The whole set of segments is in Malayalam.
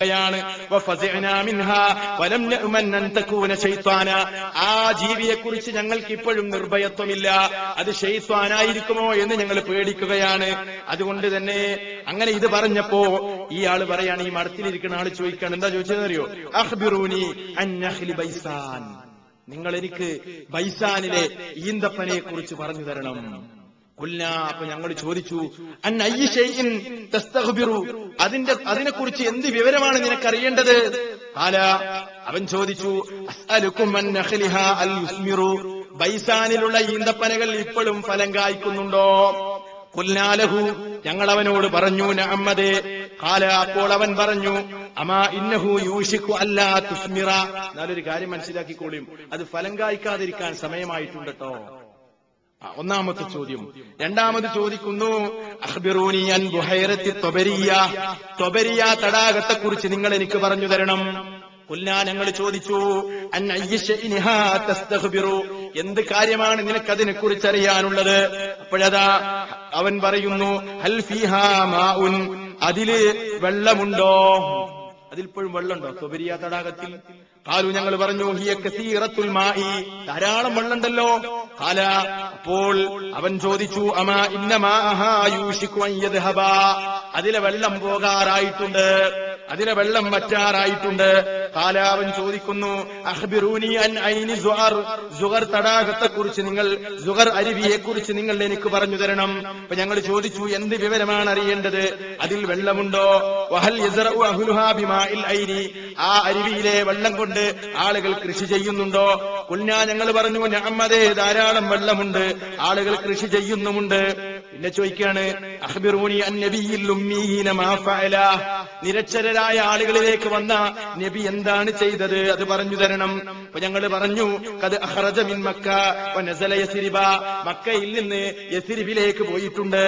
യാണ് ആ ജീവിയെ കുറിച്ച് ഞങ്ങൾക്ക് ഇപ്പോഴും നിർഭയത്വമില്ല. അത് ഷെയ്ത്വാനായിരിക്കുമോ എന്ന് ഞങ്ങൾ പേടിക്കുകയാണ്. അതുകൊണ്ട് തന്നെ അങ്ങനെ ഇത് പറഞ്ഞപ്പോ ഈ ആൾ പറയാണ് ഈ മടത്തിലിരിക്കുന്ന ആൾ ചോദിക്കാണ് എന്താ ചോദിച്ചതെന്നറിയോ അഹ്ബിറൂനി അന്നഹ്ലി ബൈസാൻ. നിങ്ങൾ എനിക്ക് ബൈസാനിലെ ഈന്തപ്പനെ കുറിച്ച് പറഞ്ഞു തരണം. അപ്പൊ ഞങ്ങൾ ചോദിച്ചു അതിന്റെ അതിനെക്കുറിച്ച് എന്ത് വിവരമാണ് നിനക്ക് അറിയേണ്ടത് ആല അവൻ ചോദിച്ചു ബൈസാനിലുള്ള ഈന്തപ്പനകൾ ഇപ്പോഴും ഫലം കായ്ക്കുന്നുണ്ടോ? കൊല്ലാലഹു ഞങ്ങൾ അവനോട് പറഞ്ഞു നഅമ്മദേ. കാല അപ്പോൾ അവൻ പറഞ്ഞു അമാ ഇന്നഹു യൂഷിക്കു അല്ലാ തുസ്മിറ. എന്നാലൊരു കാര്യം മനസ്സിലാക്കിക്കോളിയും അത് ഫലം കായ്ക്കാതിരിക്കാൻ സമയമായിട്ടുണ്ട് ഒന്നാമത്തെ ചോദ്യം. രണ്ടാമത് ചോദിക്കുന്നു അഹ്ബിറൂനിയൻ ബുഹൈറത്തി ത്വബരിയ ത്വബരിയ തടാകത്തെ കുറിച്ച് നിങ്ങൾ എനിക്ക് പറഞ്ഞു തരണം. കൊല്ലാ ഞങ്ങൾ ചോദിച്ചു എന്ത് കാര്യമാണ് നിനക്കതിനെ കുറിച്ച് അറിയാനുള്ളത് അപ്പോഴതാ അവൻ പറയുന്നു ഹൽ മാഉൻ? അതിൽ വെള്ളമുണ്ടോ? അതിൽപ്പോഴും വെള്ളമുണ്ടോ? ത്വബരിയ തടാകത്തിൽ കാലു ഞങ്ങൾ പറഞ്ഞു ഹിയ കസീറത്തുൽ ധാരാളം വെള്ളമുണ്ടല്ലോ. കാല അപ്പോൾ അവൻ ചോദിച്ചു അമാ യദ്ഹബ? അതിലെ വെള്ളം പോകാറായിട്ടുണ്ട്. അതിലെ വെള്ളം വറ്റാറായിട്ടുണ്ട്. കാലാവൻ ചോദിക്കുന്നു അഹ്ബിറൂനി അൻ ഐനി സുഹർ സുഹർ തടാകത്തെ കുറിച്ച് നിങ്ങൾ സുഹർ അരുവിയെ കുറിച്ച് നിങ്ങൾ എനിക്ക് പറഞ്ഞു തരണം. അപ്പൊ ഞങ്ങൾ ചോദിച്ചു എന്ത് വിവരമാണ് അറിയേണ്ടത്? അതിൽ വെള്ളമുണ്ടോ? വഹൽ ഐരി ആ അരുവിയിലെ വെള്ളം കൊണ്ട് ആളുകൾ കൃഷി ചെയ്യുന്നുണ്ടോ? കുഞ്ഞാ ഞങ്ങൾ പറഞ്ഞു ഞമ്മതേ ധാരാളം വെള്ളമുണ്ട്. ആളുകൾ കൃഷി ചെയ്യുന്നുമുണ്ട്. പിന്നെ ചോദിക്കുകയാണ് അഹ്ബിറൂണി നിരക്ഷരരായ ആളുകളിലേക്ക് വന്ന നബി എന്താണ് ചെയ്തത്? അത് പറഞ്ഞു തരണം. അപ്പൊ ഞങ്ങൾ പറഞ്ഞു കത് അഹ്റജ മിൻ മക്ക യസ്രിബ. മക്കയിൽ നിന്ന് യസിരിബിലേക്ക് പോയിട്ടുണ്ട്.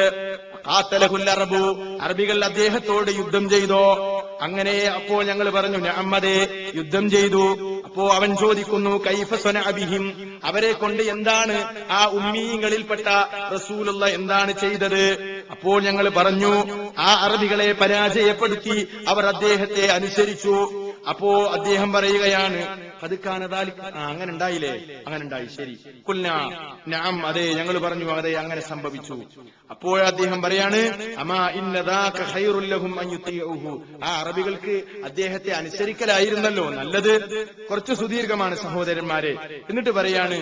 അറബു. അറബികൾ അദ്ദേഹത്തോട് യുദ്ധം ചെയ്തോ? അങ്ങനെ അപ്പോൾ ഞങ്ങൾ പറഞ്ഞു അമ്മദേ യുദ്ധം ചെയ്തു. അപ്പോ അവൻ ചോദിക്കുന്നു കൈഫ അബിഹിം അവരെ കൊണ്ട് എന്താണ് ആ ഉമ്മീങ്ങളിൽപ്പെട്ട റസൂലുള്ള എന്താണ് ചെയ്തത്? അപ്പോൾ ഞങ്ങൾ പറഞ്ഞു ആ അറബികളെ പരാജയപ്പെടുത്തി അവർ അദ്ദേഹത്തെ അനുസരിച്ചു. അപ്പോ അദ്ദേഹം പറയുകയാണ് അങ്ങനെ ഉണ്ടായില്ലേ? അങ്ങനെ ഉണ്ടായി ശരി. നാം അതെ ഞങ്ങൾ പറഞ്ഞു അതെ അങ്ങനെ സംഭവിച്ചു. അപ്പോൾ അദ്ദേഹം പറയാണ് അമാ ആ അറബികൾക്ക് അദ്ദേഹത്തെ അനുസരിക്കലായിരുന്നല്ലോ നല്ലത്. കുറച്ച് സുദീർഘമാണ് സഹോദരന്മാരെ. എന്നിട്ട് പറയാണ്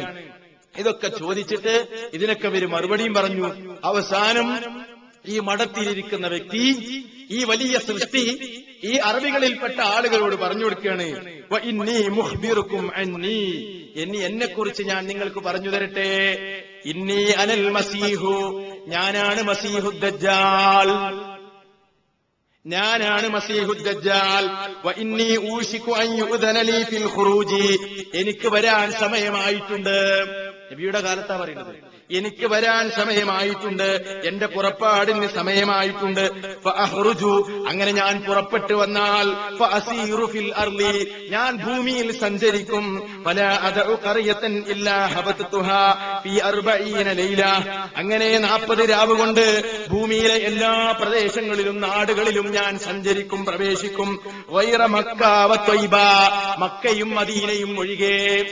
ഇതൊക്കെ ചോദിച്ചിട്ട് ഇതിനൊക്കെ ഇവർ മറുപടിയും പറഞ്ഞു. അവസാനം ഈ മഠത്തിലിരിക്കുന്ന വ്യക്തി ഈ വലിയ സൃഷ്ടി ഈ അറബികളിൽപ്പെട്ട ആളുകളോട് പറഞ്ഞു കൊടുക്കുകയാണ് "വ ഇന്നി മുഖ്ബിറുക്കും അന്നി. എന്നി എന്നെ കുറിച്ച് ഞാൻ നിങ്ങൾക്ക് പറഞ്ഞു തരട്ടെ. ഇന്നി അനൽ മസീഹു. ഞാനാണ് ഞാനാണ് ലീ ഫിൽ ഖുറൂജി. എനിക്ക് വരാൻ സമയമായിട്ടുണ്ട്. നബിയുടെ കാലത്താ പറയുന്നത്. എനിക്ക് വരാൻ സമയമായിട്ടുണ്ട്. എന്റെ പുറപ്പാടിന് സമയമായിട്ടുണ്ട്. അങ്ങനെ ഞാൻ പുറപ്പെട്ടു വന്നാൽ അർളി. ഞാൻ ഭൂമിയിൽ സഞ്ചരിക്കും. പല അർബഈന ലൈല. അങ്ങനെ 40 രാവ് കൊണ്ട് ഭൂമിയിലെ എല്ലാ പ്രദേശങ്ങളിലും നാടുകളിലും ഞാൻ സഞ്ചരിക്കും പ്രവേശിക്കും. വൈറ മക്ക വ മക്കയും മദീനയും ഒഴികെ.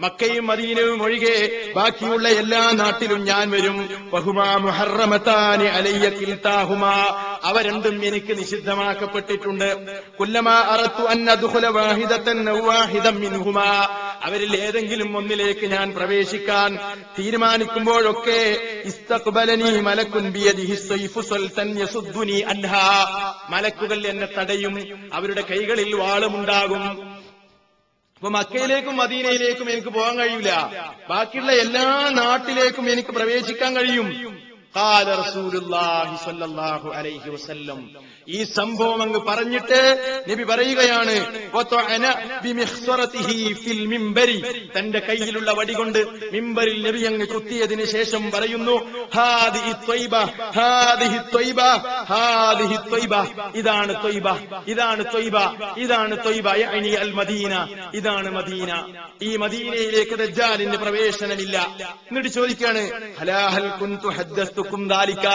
മക്കയും മദീനയും ഒഴികെ ബാക്കിയുള്ള എല്ലാ നാട്ടിലും ഞാൻ വരും. ബഹുമാ മുഹറമത്താനി അലയ്യ കിൽത്താഹുമാ അവ രണ്ടും എനിക്ക് നിഷിദ്ധമാക്കപ്പെട്ടിട്ടുണ്ട്. കുല്ലമാ അറത്തു അന്നദുഖുല വാഹിദത്തൻ ഔ വാഹിദം മിൻഹുമാ. അവരിൽ ഏതെങ്കിലും ഒന്നിലേക്ക് ഞാൻ പ്രവേശിക്കാൻ തീരുമാനിക്കുമ്പോഴൊക്കെ ഇസ്തഖ്ബലനി മലക്കുൻ ബിയദിഹി സൈഫു സൽതൻ യസുദ്ദുനി അൻഹാ. മലക്കുകൾ എന്നെ തടയും. അവരുടെ കൈകളിൽ വാളുമുണ്ടാകും. അപ്പൊ മക്കയിലേക്കും മദീനയിലേക്കും എനിക്ക് പോകാൻ കഴിയില്ല ബാക്കിയുള്ള എല്ലാ നാട്ടിലേക്കും എനിക്ക് പ്രവേശിക്കാൻ കഴിയും. ഖാല റസൂലുള്ളാഹി സ്വല്ലല്ലാഹു അലൈഹി വസല്ലം ഈ സംഭവം അങ്ങ് പറഞ്ഞിട്ട് നബി പറയുകയാണ് ഫിൽ മിംബരി. തന്റെ കയ്യിലുള്ള വടി കൊണ്ട് മിമ്പറിൽ നബി അങ്ങ് കുത്തിയതിനു ശേഷം പറയുന്നു ഇതാണ് ത്വയ്ബ ഇതാണ് ത്വയ്ബ ഇതാണ് ത്വയ്ബ യഅനി അൽ മദീന. ഇതാണ് മദീന. ഈ മദീനയിലേക്ക് ദജ്ജാലിന് പ്രവേശനമില്ല. എന്നിട്ട് ഹലാഹൽ കുന്തു ഹദ്ദസ്തുക്കും ദാലിക്ക.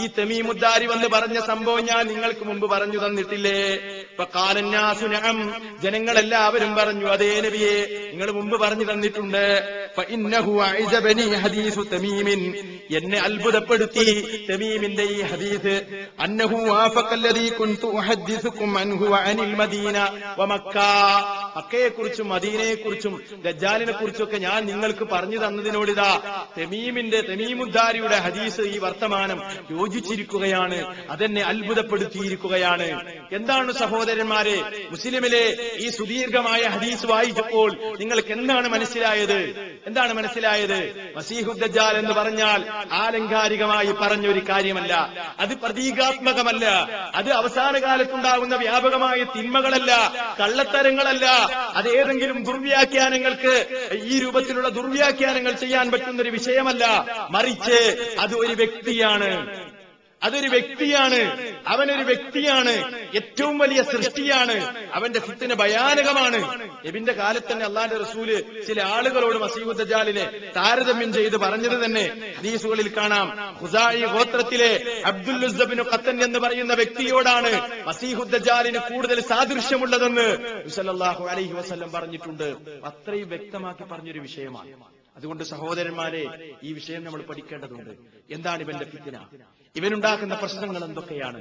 ഈ തെമീമുദ്ദാരി വന്ന് പറഞ്ഞ സംഭവം ഞാൻ നിങ്ങൾക്ക് മുമ്പ് പറഞ്ഞു തന്നിട്ടില്ലേ? കാലന്യാസുനം ജനങ്ങളെല്ലാവരും പറഞ്ഞു അതേ നബിയെ നിങ്ങൾ മുമ്പ് പറഞ്ഞു തന്നിട്ടുണ്ട്. ഹദീസു തമീമിൻ. എന്നെ അത്ഭുതപ്പെടുത്തി തമീമിന്റെ ഈ ഹദീസ്. അന്നഹു അനിൽ മദീന വമക്ക മക്കയെക്കുറിച്ചും മദീനയെക്കുറിച്ചും ദജ്ജാലിനെ കുറിച്ചൊക്കെ ഞാൻ നിങ്ങൾക്ക് പറഞ്ഞു തന്നതിനോടിതാ തെമീമിന്റെ തെമീമുദ്ദാരിയുടെ ഹദീസ് ഈ വർത്തമാനം യോജിച്ചിരിക്കുകയാണ്. അതെന്നെ അത്ഭുതപ്പെടുത്തിയിരിക്കുകയാണ്. എന്താണ് സഹോദരന്മാരെ മുസ്ലിമിലെ ഈ സുദീർഘമായ ഹദീസ് വായിച്ചപ്പോൾ നിങ്ങൾക്ക് എന്താണ് മനസ്സിലായത്? എന്താണ് മനസ്സിലായത്? മസീഹുദ്ദജാൽ എന്ന് പറഞ്ഞാൽ ആലങ്കാരികമായി പറഞ്ഞൊരു കാര്യമല്ല. അത് പ്രതീകാത്മകമല്ല. അത് അവസാന കാലത്തുണ്ടാകുന്ന വ്യാപകമായ തിന്മകളല്ല കള്ളത്തരങ്ങളല്ല അത് ഏതെങ്കിലും ദുർവ്യാഖ്യാനങ്ങൾക്ക് ഈ രൂപത്തിലുള്ള ദുർവ്യാഖ്യാനങ്ങൾ ചെയ്യാൻ പറ്റുന്ന ഒരു വിഷയമല്ല. മറിച്ച് അത് ഒരു വ്യക്തിയാണ്. അതൊരു വ്യക്തിയാണ്. അവനൊരു വ്യക്തിയാണ്. ഏറ്റവും വലിയ സൃഷ്ടിയാണ്. അവന്റെ ഫിത്തിന് ഭയാനകമാണ്. എബിന്റെ കാലത്ത് തന്നെ അള്ളാന്റെ റസൂൽ ചില ആളുകളോട് മസീഹുദ്ദജാലിനെ താരതമ്യം ചെയ്ത് പറഞ്ഞത് തന്നെ ഹദീസുകളിൽ കാണാം. ഹുസായി ഗോത്രത്തിലെ അബ്ദുൽ ഖത്തൻ എന്ന് പറയുന്ന വ്യക്തിയോടാണ് മസീഹുദ്ദജാലിന് കൂടുതൽ സാദൃശ്യമുള്ളതെന്ന് അലൈഹി വസല്ലം പറഞ്ഞിട്ടുണ്ട്. അത്രയും വ്യക്തമാക്കി പറഞ്ഞൊരു വിഷയമാണ്. അതുകൊണ്ട് സഹോദരന്മാരെ ഈ വിഷയം നമ്മൾ പഠിക്കേണ്ടതുണ്ട്. എന്താണ് ഇവന്റെ ഫിത്തിന ഇവനുണ്ടാക്കുന്ന പ്രശ്നങ്ങൾ എന്തൊക്കെയാണ്?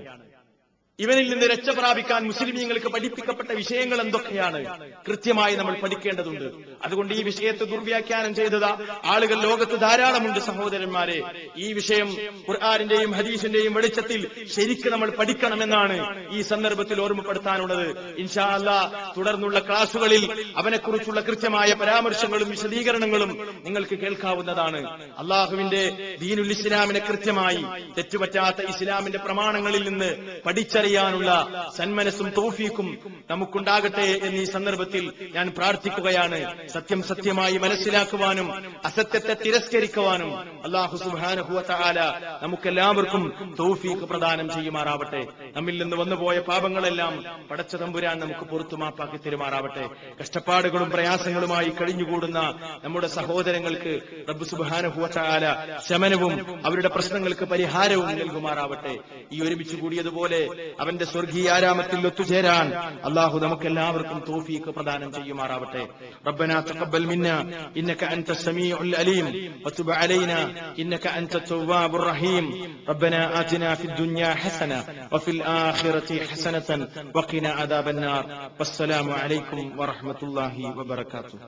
ഇവനിൽ നിന്ന് രക്ഷ പ്രാപിക്കാൻ മുസ്ലിമീങ്ങൾക്ക് പഠിപ്പിക്കപ്പെട്ട വിഷയങ്ങൾ എന്തൊക്കെയാണ്? കൃത്യമായി നമ്മൾ പഠിക്കേണ്ടതുണ്ട്. അതുകൊണ്ട് ഈ വിഷയത്തെ ദുർവ്യാഖ്യാനം ചെയ്തത് ആളുകൾ ലോകത്ത് ധാരാളമുണ്ട് സഹോദരന്മാരെ. ഈ വിഷയം ഖുർആാനിന്റെയും ഹദീസിന്റെയും വെളിച്ചത്തിൽ ശരിക്ക് നമ്മൾ പഠിക്കണമെന്നാണ് ഈ സന്ദർഭത്തിൽ ഓർമ്മപ്പെടുത്താനുള്ളത്. ഇൻഷാ അല്ല തുടർന്നുള്ള ക്ലാസുകളിൽ അവനെക്കുറിച്ചുള്ള കൃത്യമായ പരാമർശങ്ങളും വിശദീകരണങ്ങളും നിങ്ങൾക്ക് കേൾക്കാവുന്നതാണ്. അള്ളാഹുവിന്റെ ദീനുൽ ഇസ്ലാമിനെ കൃത്യമായി തെറ്റുപറ്റാത്ത ഇസ്ലാമിന്റെ പ്രമാണങ്ങളിൽ നിന്ന് പഠിച്ചറിയാനുള്ള സന്മനസ്സും തോഫീക്കും നമുക്കുണ്ടാകട്ടെ എന്നീ സന്ദർഭത്തിൽ ഞാൻ പ്രാർത്ഥിക്കുകയാണ്. സത്യം സത്യമായി മനസ്സിലാക്കുവാനും അസത്യത്തെ തിരസ്കരിക്കുവാനും അള്ളാഹു സുബാനുഭവത്താല നമുക്കെല്ലാവർക്കും തോഫീക്ക് പ്രദാനം ചെയ്യുമാറാവട്ടെ. നമ്മിൽ നിന്ന് വന്നുപോയ പാപങ്ങളെല്ലാം പടച്ച തമ്പുരാൻ നമുക്ക് പുറത്തു മാപ്പാക്കി തരുമാറാവട്ടെ. കഷ്ടപ്പാടുകളും പ്രയാസങ്ങളുമായി കഴിഞ്ഞുകൂടുന്ന നമ്മുടെ സഹോദരങ്ങൾക്ക് റബ്ബ് സുബാനഹുല ശമനവും അവരുടെ പ്രശ്നങ്ങൾക്ക് പരിഹാരവും നൽകുമാറാവട്ടെ. ഈ ഒരുമിച്ച് കൂടിയതുപോലെ അവന്റെ സ്വർഗീയാരാമത്തിൽ ഒത്തുചേരാൻ അള്ളാഹു നമുക്കെല്ലാവർക്കും തോഫീക്ക് പ്രദാനം ചെയ്യുമാറാവട്ടെ ربنا تقبل منا انك انت السميع العليم وتب علينا انك انت التواب الرحيم ربنا آتنا في الدنيا حسنه وفي الاخره حسنه وقنا عذاب النار والسلام عليكم ورحمه الله وبركاته